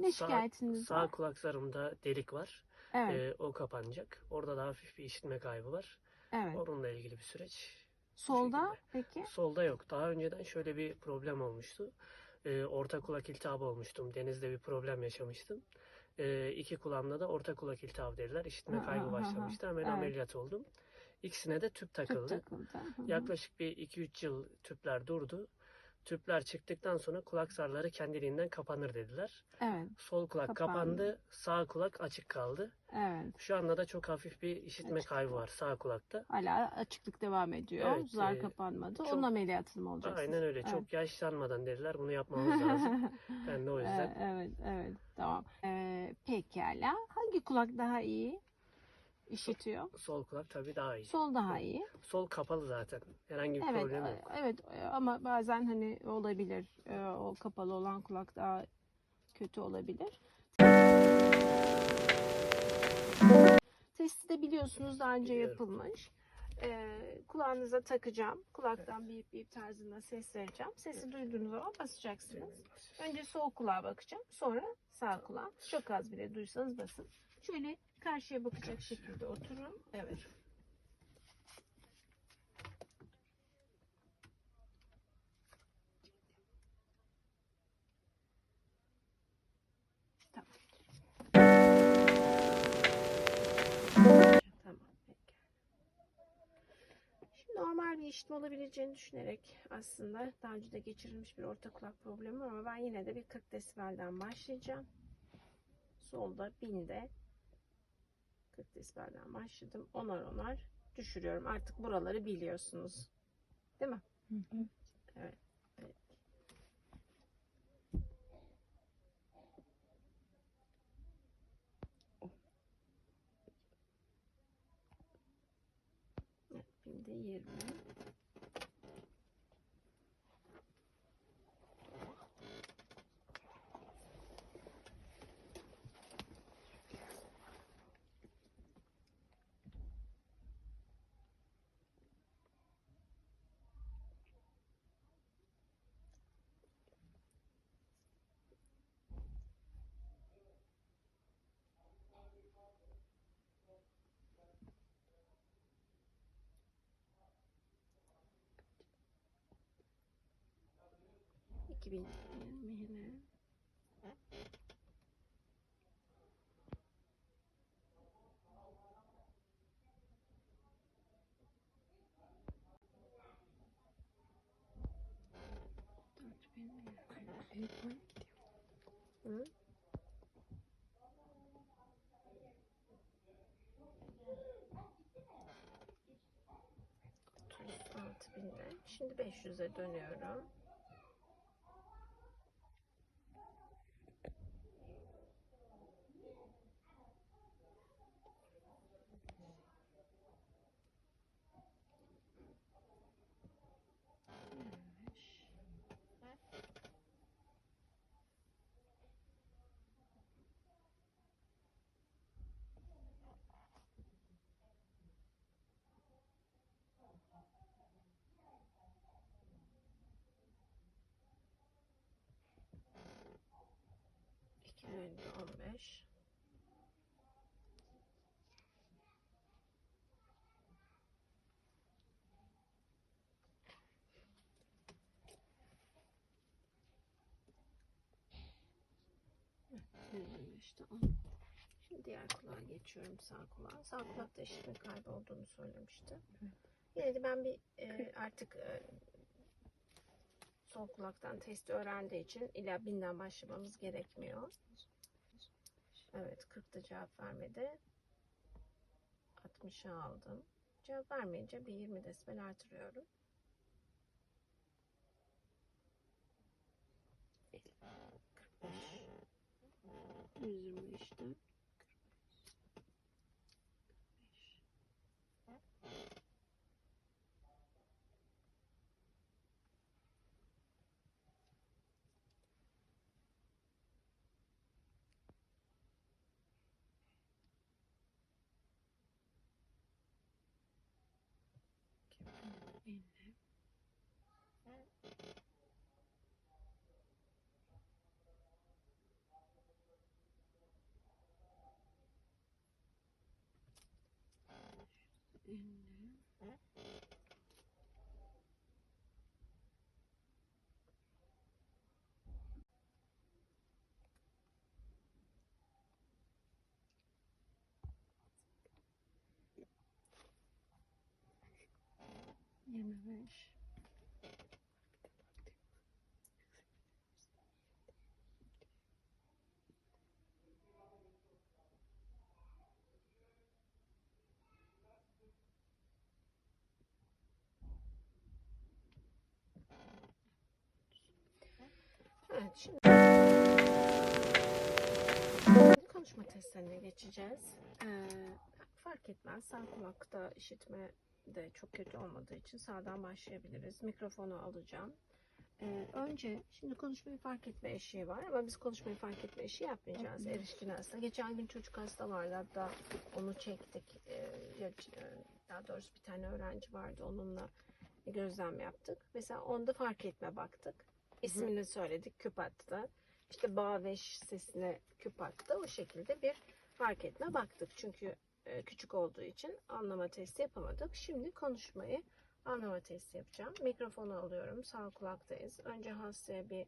Ne Sağ- şikayetiniz Sağ var? kulak zarımda delik var. Evet, Ee, o kapanacak. Orada da hafif bir işitme kaybı var. evet. Onunla ilgili bir süreç. Solda peki? Solda yok. Daha önceden şöyle bir problem olmuştu. Ee, orta kulak iltihabı olmuştum. Denizde bir problem yaşamıştım. Ee, iki kulağımda da orta kulak iltihabı dediler. İşitme Ha, kaybı ha, başlamıştı. Hemen evet. ameliyat oldum. İkisine de tüp Tüp takıldı. takıldı. Hı hı. Yaklaşık bir 2-3 yıl tüpler durdu. Tüpler çıktıktan sonra kulak zarları kendiliğinden kapanır dediler. Evet, Sol kulak Kapandı. kapandı, sağ kulak açık kaldı. evet. Şu anda da çok hafif bir işitme Açık. kaybı var sağ kulakta. Hala açıklık devam ediyor. Evet, Zar e, kapanmadı. çok- Onun ameliyatını mı olacaksınız? Aynen öyle. Evet. Çok yaşlanmadan dediler. Bunu yapmamız lazım. Ben de o yüzden evet, evet. Tamam. Ee, pekala. Hangi kulak daha iyi işitiyor? sol kulak tabii daha iyi. Sol daha iyi. Sol kapalı zaten. Herhangi bir Evet, problem e, yok. evet e, ama bazen hani olabilir. e, O kapalı olan kulak daha kötü olabilir. Testi de biliyorsunuz daha önce yapılmış. Ee, kulağınıza takacağım. Kulaktan bip bip tarzında ses vereceğim. Sesi duyduğunuz zaman basacaksınız. Önce sol kulağa bakacağım. Sonra sağ kulağa. Çok az bile duysanız basın. Şöyle karşıya bakacak şekilde oturun. Evet. Normal bir işitme olabileceğini düşünerek aslında daha önce de geçirilmiş bir orta kulak problemi var ama ben yine de bir 40 desibelden başlayacağım. Solda 1000'de 40 desibelden başladım. Onar onar düşürüyorum. Artık buraları biliyorsunuz. Değil mi? Evet. evet. Evet, binde 20. İki bin yirmi. Dört bin yirmi. Hı? Otuz altı binde. Şimdi 500'e dönüyorum. İki bin beşte on. Şimdi diğer kulağa geçiyorum sağ kulağa. Sağ kulakta işitme kaybı olduğunu söylemişti. Yine de ben bir e, artık e, sol kulaktan testi öğrendiği için illa binden başlamamız gerekmiyor. Evet 40 da cevap vermedi. 60'a aldım. Cevap vermeyince bir 20 desibel artırıyorum. 45 125 Mm-hmm. Yeah, my wish. Evet, şimdi konuşma testlerine geçeceğiz. Ee, fark etmez. Sağ kulakta işitme de çok kötü olmadığı için sağdan başlayabiliriz. Mikrofonu alacağım. Ee, önce şimdi konuşmayı fark etme eşiği var ama biz konuşmayı fark etme eşiği yapmayacağız erişkin hasta. Geçen gün çocuk hasta vardı hatta onu çektik. Ee, e, daha doğrusu bir tane öğrenci vardı onunla gözlem yaptık. Mesela onda fark etme baktık. İsmini söyledik küp attı. İşte bağ ve ş sesine küp attı. O şekilde bir fark etme baktık. Çünkü e, küçük olduğu için anlama testi yapamadık. Şimdi konuşmayı anlama testi yapacağım. Mikrofonu alıyorum. Sağ kulaktayız. Önce hastaya bir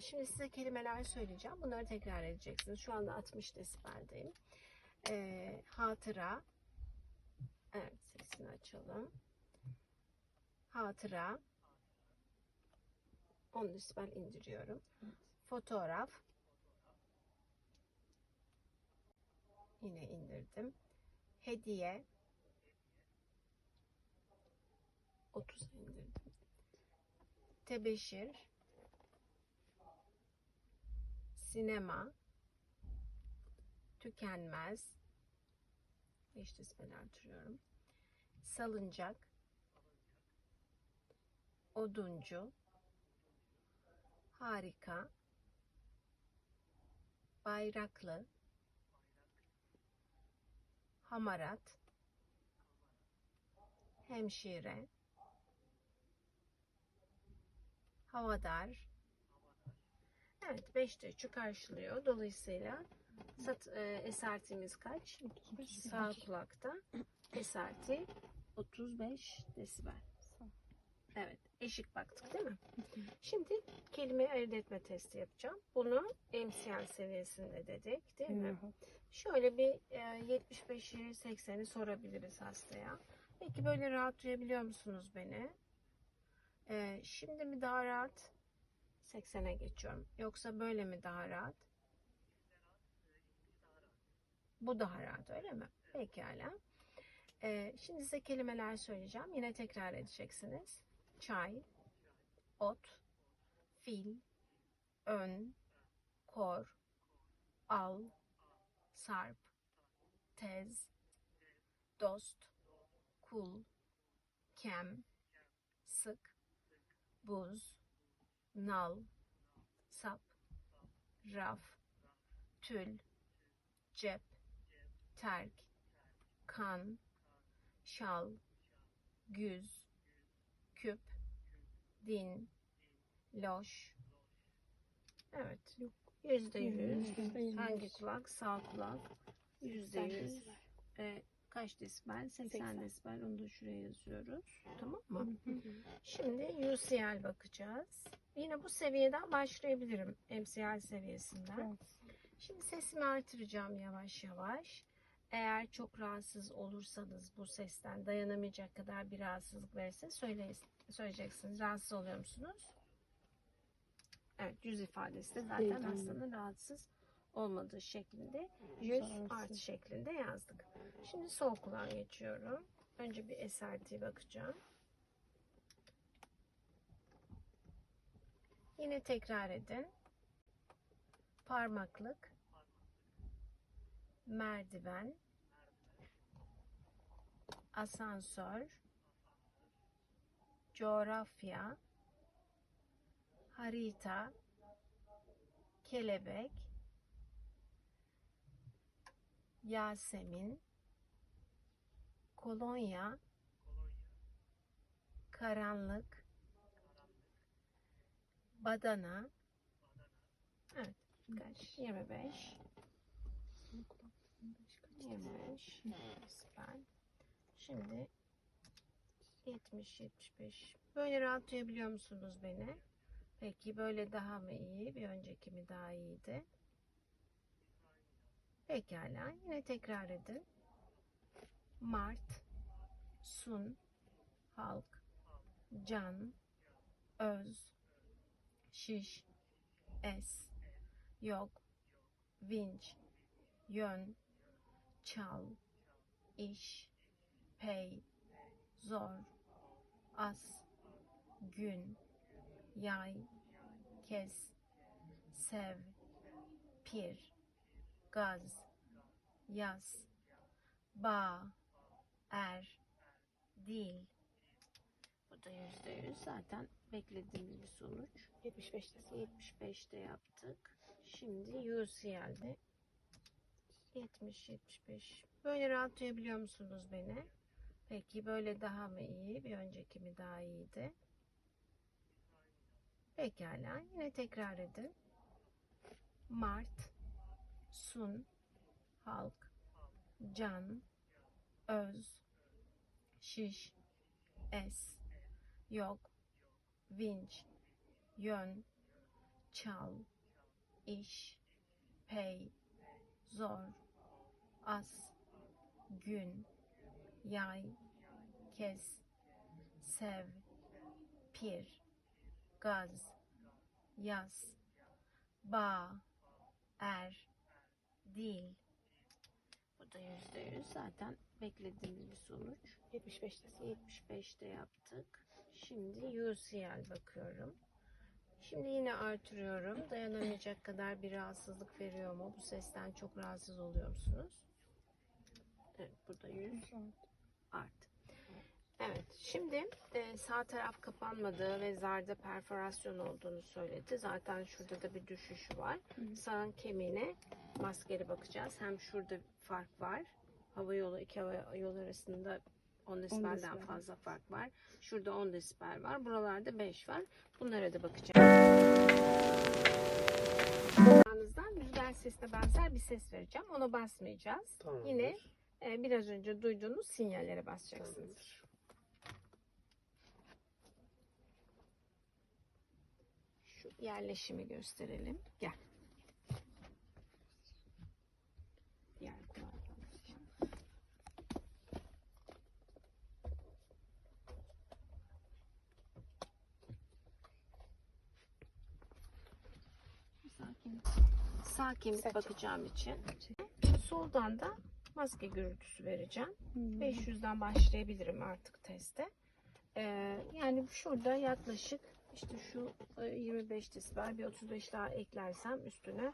Şimdi size kelimeler söyleyeceğim. Bunları tekrar edeceksiniz. Şu anda 60 desibeldeyim. Ee, hatıra. Evet sesini açalım. Hatıra. 10 desibel indiriyorum. Fotoğraf. Yine indirdim. Hediye. 30 indirdim. Tebeşir. Sinema. Tükenmez. 5 desibel artırıyorum. Salıncak. Oduncu. Harika. Bayraklı. Hamarat. Hemşire. Havadar. Evet 5'te 3'ü karşılıyor. Dolayısıyla sat, e, SRT'miz kaç? Sağ kulakta. SRT 35 desibel. Evet, eşik baktık değil mi? Şimdi kelime ayırt etme testi yapacağım. Bunu MCL seviyesinde dedik değil mi? Şöyle bir e, 75'i 80'i sorabiliriz hastaya. Peki böyle rahat duyabiliyor musunuz beni? E, şimdi mi daha rahat? 80'e geçiyorum. Yoksa böyle mi daha rahat? Bu daha rahat öyle mi? Pekala. E, şimdi size kelimeler söyleyeceğim. Yine tekrar edeceksiniz. Çay, ot, fil, ön, kor, al, sarp, tez, dost, kul, kem, sık, buz, nal, sap, raf, tül, cep, terk, kan, şal, güz, küp, din, loş. Evet. Yüzde yüz. Hangi kulak? Sağ kulak. Yüzde yüz. E, kaç desibel? 80, 80. desibel. Onu da şuraya yazıyoruz. Tamam mı? Şimdi UCL bakacağız. Yine bu seviyeden başlayabilirim. MCL seviyesinden. Şimdi sesimi artıracağım yavaş yavaş. Eğer çok rahatsız olursanız bu sesten dayanamayacak kadar bir rahatsızlık verirse söyleyin, söyleyeceksiniz. Rahatsız oluyor musunuz? Evet yüz ifadesi de zaten hastanın rahatsız olmadığı şeklinde yüz artı şeklinde yazdık. Şimdi sol kulağa geçiyorum. Önce bir SRT bakacağım. Yine tekrar edin. Parmaklık, merdiven, asansör, coğrafya, harita, kelebek, Yasemin, kolonya, karanlık, badana, evet kaç? 25, 25 desibel. Şimdi 70-75. Böyle rahat duyabiliyor musunuz beni? Peki böyle daha mı iyi? Bir önceki mi daha iyiydi? Pekala. Yine tekrar edin. Mart, Sun, Halk, Can, Öz, Şiş, Es, Yok, Vinç, Yön, Çal, İş, Pey, Zor, As, Gün, Yay, Kes, Sev, Pir, Gaz, Yaz, Bağ, Er, Dil. Bu da yüzde yüz zaten beklediğimiz bir sonuç. 75'te 75'te yaptık. Şimdi UCL'de 70-75. Böyle rahat duyabiliyor musunuz beni? Peki böyle daha mı iyi? Bir önceki mi daha iyiydi? Pekala. Yine tekrar edin. Mart, Sun, Halk, Can, Öz, Şiş, Es, Yok, Vinç, Yön, Çal, İş, Pey, Zor, As, Gün, Yay, Kes, Sev, Pir, Gaz, Yaz, Bağ, Er, Dil. Bu da yüzde yüz zaten beklediğimiz bir sonuç. 75'te 75'te yaptık. Şimdi UCL bakıyorum. Şimdi yine artırıyorum. Dayanamayacak kadar bir rahatsızlık veriyor mu? Bu sesten çok rahatsız oluyor musunuz? Evet, burada 100 art. Evet, şimdi e, sağ taraf kapanmadığı ve zarda perforasyon olduğunu söyledi. Zaten şurada da bir düşüş var. Sağın kemiğine maskeli bakacağız. Hem şurada fark var. Hava yolu, iki hava yolu arasında 10 desibelden desibel. fazla fark var. Şurada 10 desibel var. Buralarda 5 var. Bunlara da bakacağız. Rüzgar sesine benzer bir ses vereceğim. Ona basmayacağız. Tamamdır. Yine biraz önce duyduğunuz sinyallere basacaksınız. Tamamdır. Şu yerleşimi gösterelim. Gel. Diğer. Sakin Sakin. bakacağım için. Soldan da maske gürültüsü vereceğim. Hmm. 500'den başlayabilirim artık teste. Ee, yani şurada yaklaşık işte şu e, 25 desibel bir 35 daha eklersem üstüne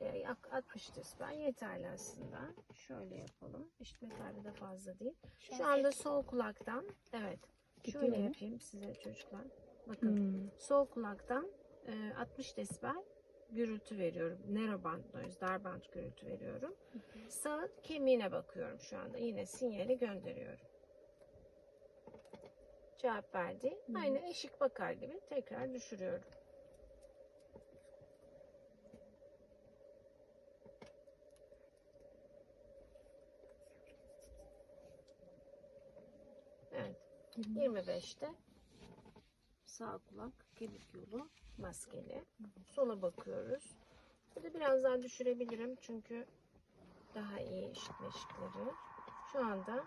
e, yak- 60 desibel yeterli aslında. Şöyle yapalım. İşitme kaybı da fazla değil. Şu anda sol kulaktan evet Gidiyor şöyle mu? yapayım size çocuklar. Bakın Hmm. sol kulaktan e, 60 desibel gürültü veriyorum. Narrowband noise, darband gürültü veriyorum. Sağ kemiğine bakıyorum şu anda. Yine sinyali gönderiyorum. Cevap verdi. Aynı eşik bakar gibi tekrar düşürüyorum. Evet. 25'te sağ kulak kemik yolu maskeli. Sola bakıyoruz. Burada biraz daha düşürebilirim çünkü daha iyi işitme. Şu anda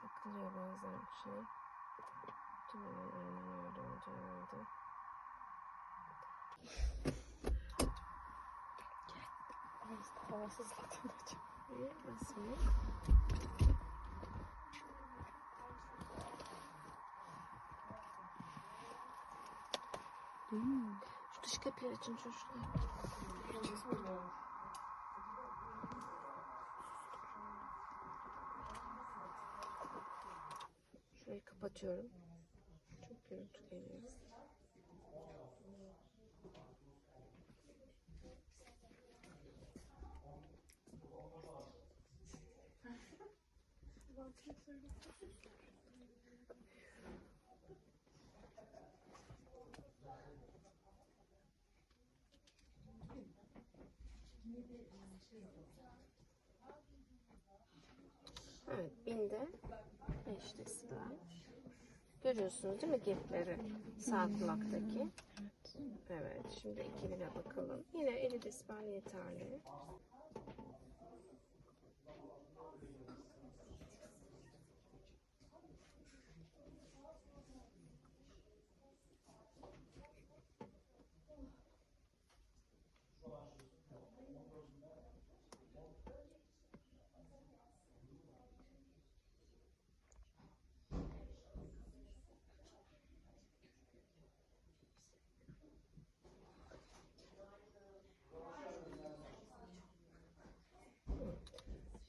takılıyor şey. Önünden öyle öyle. Havasız zaten hocam. Hmm. Şu dış kapıyı açın çocuklar. Şurayı kapatıyorum. Çok gürültü geliyor. Evet, binde beştesi var. Görüyorsunuz değil mi gipleri? Sağ kulaktaki. Evet, şimdi 2000'e bakalım. Yine 50 desibel yeterli.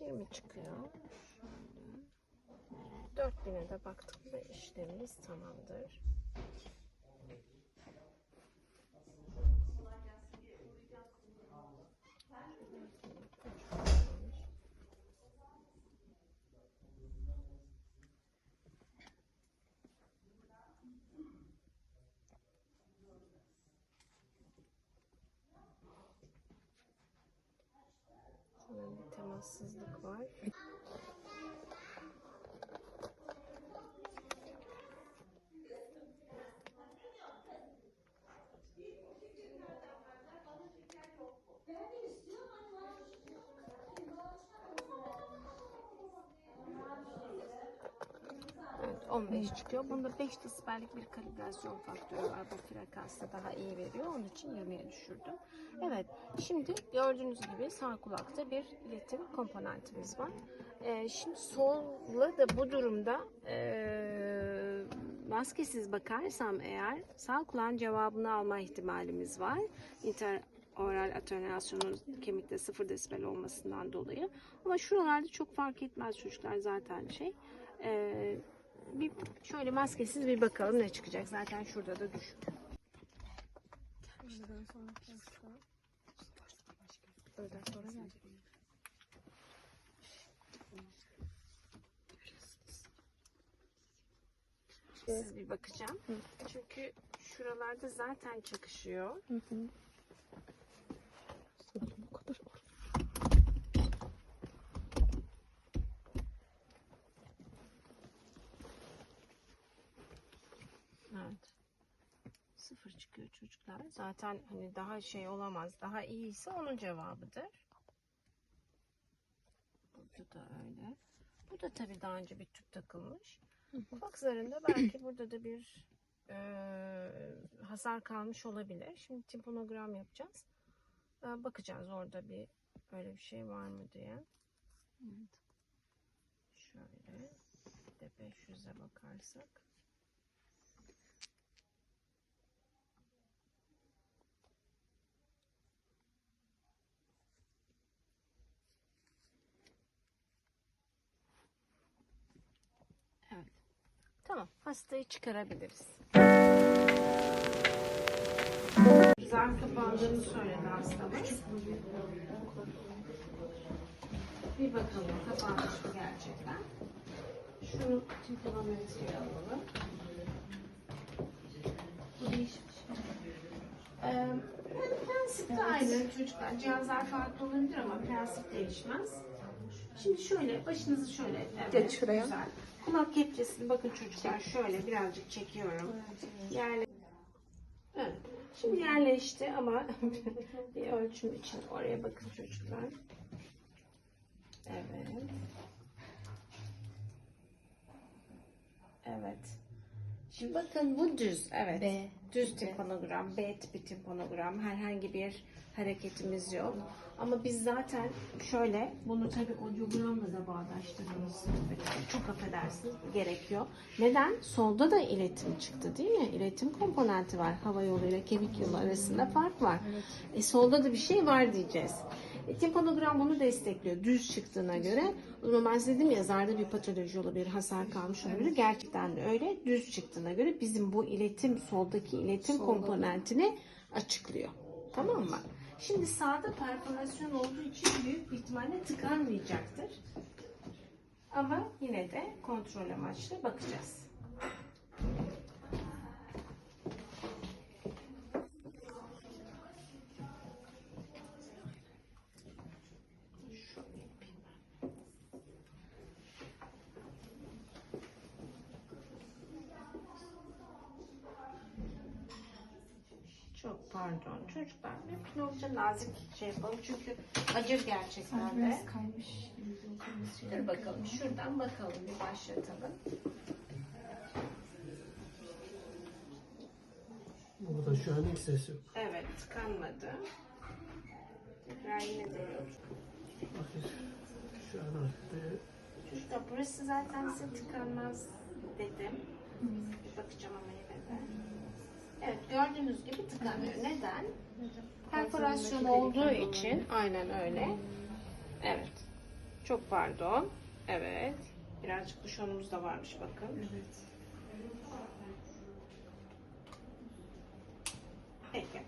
20 çıkıyor. Şöyle. 4000'e de baktık ve işlemimiz tamamdır. Sanırım bir temassızlık var. Evet, 15 çıkıyor. Bunda 5 desibellik bir kalibrasyon faktörü var. Bu frekansta daha iyi veriyor. Onun için 20'ye düşürdüm. Evet, şimdi gördüğünüz gibi sağ kulakta bir iletim komponentimiz var. Ee, şimdi solla da bu durumda ee, maskesiz bakarsam eğer sağ kulağın cevabını alma ihtimalimiz var. Interoral atenuasyonun kemikte 0 desibel olmasından dolayı. Ama şuralarda çok fark etmez çocuklar zaten şey. Ee, bir şöyle maskesiz bir bakalım ne çıkacak. Zaten şurada da düşün. Öğleden sonra gelecek. Siz bir bakacağım. Çünkü şuralarda zaten çakışıyor. Hı hı. Sanırım bu kadar var. Evet. Sıfır çıkıyor çocuklar. Zaten hani daha şey olamaz. Daha iyiyse onun cevabıdır. Burada da öyle. Bu da tabii daha önce bir tüp takılmış. Kulak zarında belki burada da bir eee, hasar kalmış olabilir. Şimdi timponogram yapacağız. Ee, bakacağız orada bir öyle bir şey var mı diye. Şöyle bir de 500'e bakarsak. Tamam. Hastayı çıkarabiliriz. Zarf kapandığını söyledi hastamız. Bir bakalım kapanmış mı gerçekten. Şunu timpanometreye alalım. Bu değişmiş. Ee, prensip de aynı çocuklar. Cihazlar farklı olabilir ama prensip değişmez. Şimdi şöyle başınızı şöyle evet, Geç şuraya. Güzel. Kulak kepçesini bakın çocuklar şöyle birazcık çekiyorum. Yerle Evet. Şimdi yerleşti ama bir ölçüm için oraya bakın çocuklar. Evet. Evet. Şimdi bakın bu düz. Evet. B. Düz timpanogram, B tipi timpanogram. Herhangi bir hareketimiz yok. Ama biz zaten şöyle bunu tabii audiogramla da bağdaştırmamız çok affedersiniz gerekiyor. Neden? Solda da iletim çıktı değil mi? İletim komponenti var. Hava yoluyla kemik yolu arasında fark var. E, solda da bir şey var diyeceğiz. E, timpanogram bunu destekliyor. Düz çıktığına göre. O zaman ben size dedim ya zarda bir patoloji olabilir, hasar kalmış olabilir. Gerçekten de öyle. Düz çıktığına göre bizim bu iletim, soldaki iletim komponentini açıklıyor. Tamam mı? Şimdi sağda perforasyon olduğu için büyük bir ihtimalle tıkanmayacaktır. Ama yine de kontrol amaçlı bakacağız. Olunca nazik şey yapalım çünkü acır gerçekten Sanki de. biraz kaymış gibi. Dur bakalım şuradan bakalım bir başlatalım. Burada şu an hiç ses yok. Evet tıkanmadı. Tekrar yine deniyoruz. Bakın şu an arttı. Çocuklar burası zaten size tıkanmaz dedim. Bir bakacağım ama yine de. Evet gördüğünüz gibi tıkanıyor. Neden? Perforasyon olduğu için aynen öyle. Evet. Çok pardon. Evet. Birazcık duşonumuz da varmış bakın. Evet. Peki.